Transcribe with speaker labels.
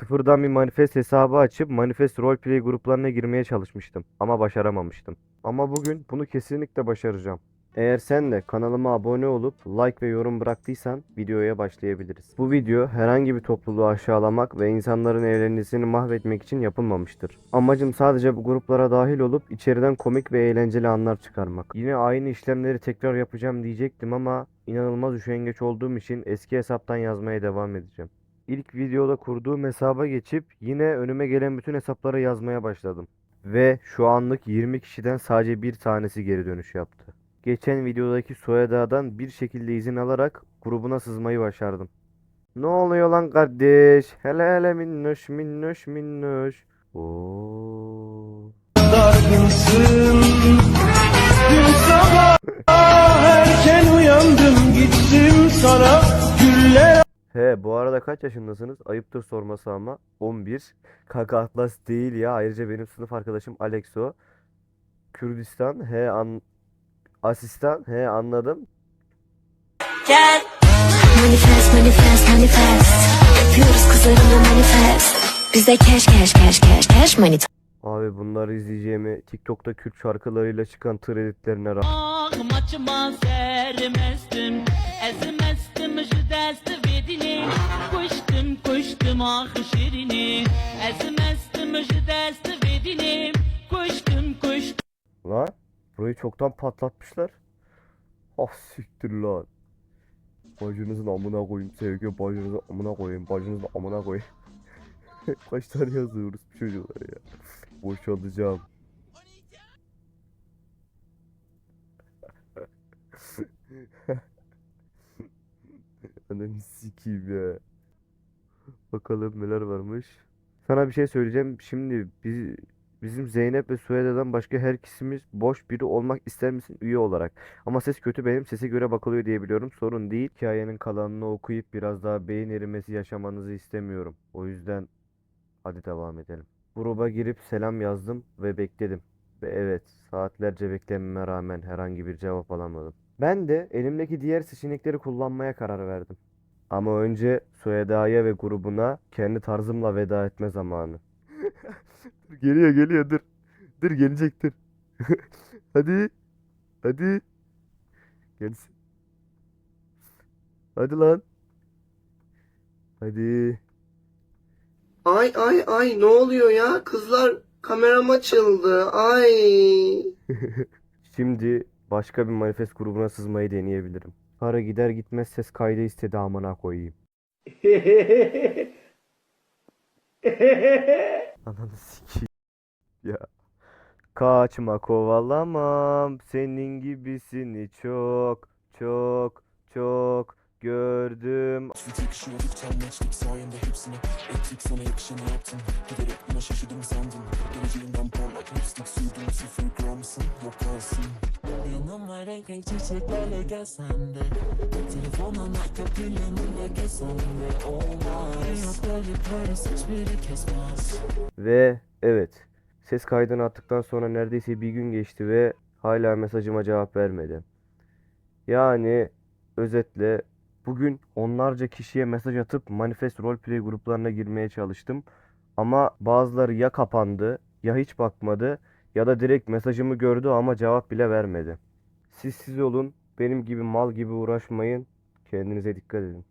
Speaker 1: Sıfırdan bir manifest hesabı açıp manifest roleplay gruplarına girmeye çalışmıştım ama başaramamıştım. Ama bugün bunu kesinlikle başaracağım. Eğer sen de kanalıma abone olup like ve yorum bıraktıysan videoya başlayabiliriz. Bu video herhangi bir topluluğu aşağılamak ve insanların eğlencesini mahvetmek için yapılmamıştır. Amacım sadece bu gruplara dahil olup içeriden komik ve eğlenceli anlar çıkarmak. Yine aynı işlemleri tekrar yapacağım diyecektim ama inanılmaz üşengeç olduğum için eski hesaptan yazmaya devam edeceğim. İlk videoda kurduğum hesaba geçip yine önüme gelen bütün hesaplara yazmaya başladım. Ve şu anlık 20 kişiden sadece bir tanesi geri dönüş yaptı. Geçen videodaki Soyada'dan bir şekilde izin alarak grubuna sızmayı başardım. Ne oluyor lan kardeş? Hele hele minnoş minnoş minnoş. Oo.
Speaker 2: dargınsın
Speaker 1: He bu arada kaç yaşındasınız? Ayıptır sorması ama 11. Kaka Atlas değil ya. Ayrıca benim sınıf arkadaşım Alexo. Kürdistan. He an asistan. He anladım.
Speaker 3: Gel. Manifest, manifest, manifest. Yapıyoruz kızlarımla manifest. Bizde cash, cash, cash, cash, cash money.
Speaker 1: Abi bunları izleyeceğimi TikTok'ta Kürt şarkılarıyla çıkan tır editlerine ra-
Speaker 4: Ah maçıma sermezdim Ezmezdim şu vedini Koştum koştum ah şirini Ezmezdim şu desti vedini Koştum koştum
Speaker 1: Lan burayı çoktan patlatmışlar. Ah siktir lan. Bacınızın amına koyayım sevgi bacınızın amına koyayım bacınızın amına koyayım. Kaç tane yazıyoruz bu çocuklar ya. Boşalacağım. Ananı sikeyim ya. Bakalım neler varmış. Sana bir şey söyleyeceğim. Şimdi biz Bizim Zeynep ve Süheyda'dan başka her ikisimiz boş biri olmak ister misin üye olarak? Ama ses kötü benim sese göre bakılıyor diye biliyorum. Sorun değil. Hikayenin kalanını okuyup biraz daha beyin erimesi yaşamanızı istemiyorum. O yüzden hadi devam edelim. Gruba girip selam yazdım ve bekledim. Ve evet saatlerce beklememe rağmen herhangi bir cevap alamadım. Ben de elimdeki diğer seçenekleri kullanmaya karar verdim. Ama önce Süheyda'ya ve grubuna kendi tarzımla veda etme zamanı. Dur, Geliyor geliyor dur. Dur gelecektir. Hadi. Hadi. Gelsin. Hadi lan. Hadi.
Speaker 5: Ay ay ay ne oluyor ya? Kızlar kameram açıldı. Ay.
Speaker 1: Şimdi başka bir manifest grubuna sızmayı deneyebilirim. Para gider gitmez ses kaydı istedi amına koyayım. Ananı sikeyim. Ya. Kaçma kovalamam. Senin gibisini çok çok çok gördüm.
Speaker 6: Tek şu lütfen maçlık sayende hepsini Ettik sana yakışanı Renk çiçeklerle gelsen de Telefonun arka planında gezsen de Olmaz Hayatları hiçbiri kesmez
Speaker 1: Ve evet, ses kaydını attıktan sonra neredeyse bir gün geçti ve hala mesajıma cevap vermedi. Yani özetle bugün onlarca kişiye mesaj atıp Manifest Roleplay gruplarına girmeye çalıştım. Ama bazıları ya kapandı, ya hiç bakmadı, ya da direkt mesajımı gördü ama cevap bile vermedi. Siz siz olun, benim gibi mal gibi uğraşmayın, kendinize dikkat edin.